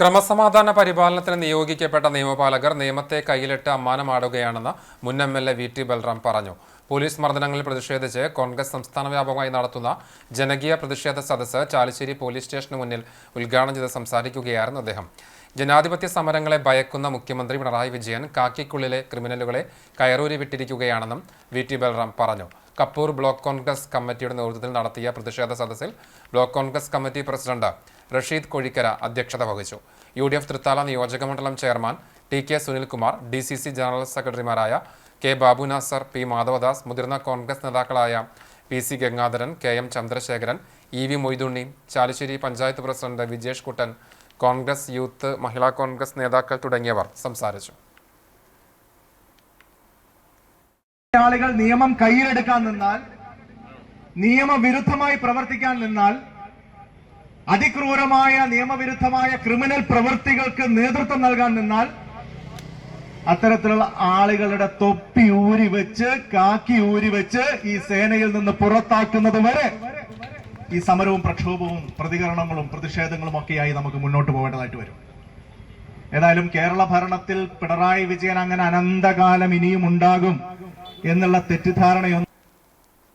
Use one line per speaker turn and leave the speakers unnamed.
ക്രമസമാധാന പരിപാലനത്തിന് നിയോഗിക്കപ്പെട്ട നിയമപാലകർ നിയമത്തെ കയ്യിലിട്ട് അമ്മാനമാടുകയാണെന്ന് മുൻ M L A V T Balram പറഞ്ഞു. പോലീസ് മർദ്ദനങ്ങളിൽ പ്രതിഷേധിച്ച് കോൺഗ്രസ് സംസ്ഥാന വ്യാപകമായി നടത്തുന്ന ജനകീയ പ്രതിഷേധ സദസ്സ് ചാലിശ്ശേരി പോലീസ് സ്റ്റേഷന് മുന്നിൽ ഉദ്ഘാടനം ചെയ്ത് സംസാരിക്കുകയായിരുന്നു അദ്ദേഹം. ജനാധിപത്യ സമരങ്ങളെ ഭയക്കുന്ന മുഖ്യമന്ത്രി പിണറായി വിജയൻ കാക്കിക്കുള്ളിലെ ക്രിമിനലുകളെ കയറൂരി വിട്ടിരിക്കുകയാണെന്നും വി ടി ബൽറാം പറഞ്ഞു. കപ്പൂർ ബ്ലോക്ക് കോൺഗ്രസ് കമ്മിറ്റിയുടെ നേതൃത്വത്തിൽ നടത്തിയ പ്രതിഷേധ സദസ്സിൽ block Congress committee president Rasheed Kozhikkara അധ്യക്ഷത വഹിച്ചു. യു ഡി എഫ് തൃത്താല നിയോജക മണ്ഡലം chairman T K Sunilkumar D C C general സെക്രട്ടറിമാരായ കെ ബാബു നാസർ പി മാധവദാസ് മുതിർന്ന കോൺഗ്രസ് നേതാക്കളായ P C Gangadharan K M Chandrasekharan E V Moythunni Chalissery panchayat president Vijesh Kuttan Congress youth Mahila Congress നേതാക്കൾ തുടങ്ങിയവർ സംസാരിച്ചു.
ആളുകൾ നിയമം കയ്യിലെടുക്കാൻ നിന്നാൽ നിയമവിരുദ്ധമായി പ്രവർത്തിക്കാൻ നിന്നാൽ അതിക്രൂരമായ നിയമവിരുദ്ധമായ ക്രിമിനൽ പ്രവൃത്തികൾക്ക് നേതൃത്വം നൽകാൻ നിന്നാൽ അത്തരത്തിലുള്ള ആളുകളുടെ തൊപ്പി ഊരി വെച്ച് കാക്കി ഊരി വെച്ച് ഈ സേനയിൽ നിന്ന് പുറത്താക്കുന്നത് വരെ ഈ സമരവും പ്രക്ഷോഭവും പ്രതികരണങ്ങളും പ്രതിഷേധങ്ങളും ഒക്കെയായി നമുക്ക് മുന്നോട്ട് പോകേണ്ടതായിട്ട് വരും. ഏതായാലും കേരള ഭരണത്തിൽ പിണറായി വിജയൻ അങ്ങനെ അനന്തകാലം ഇനിയും ഉണ്ടാകും. എന്നുള്ള തെറ്റിദ്ധാരണയൊന്നും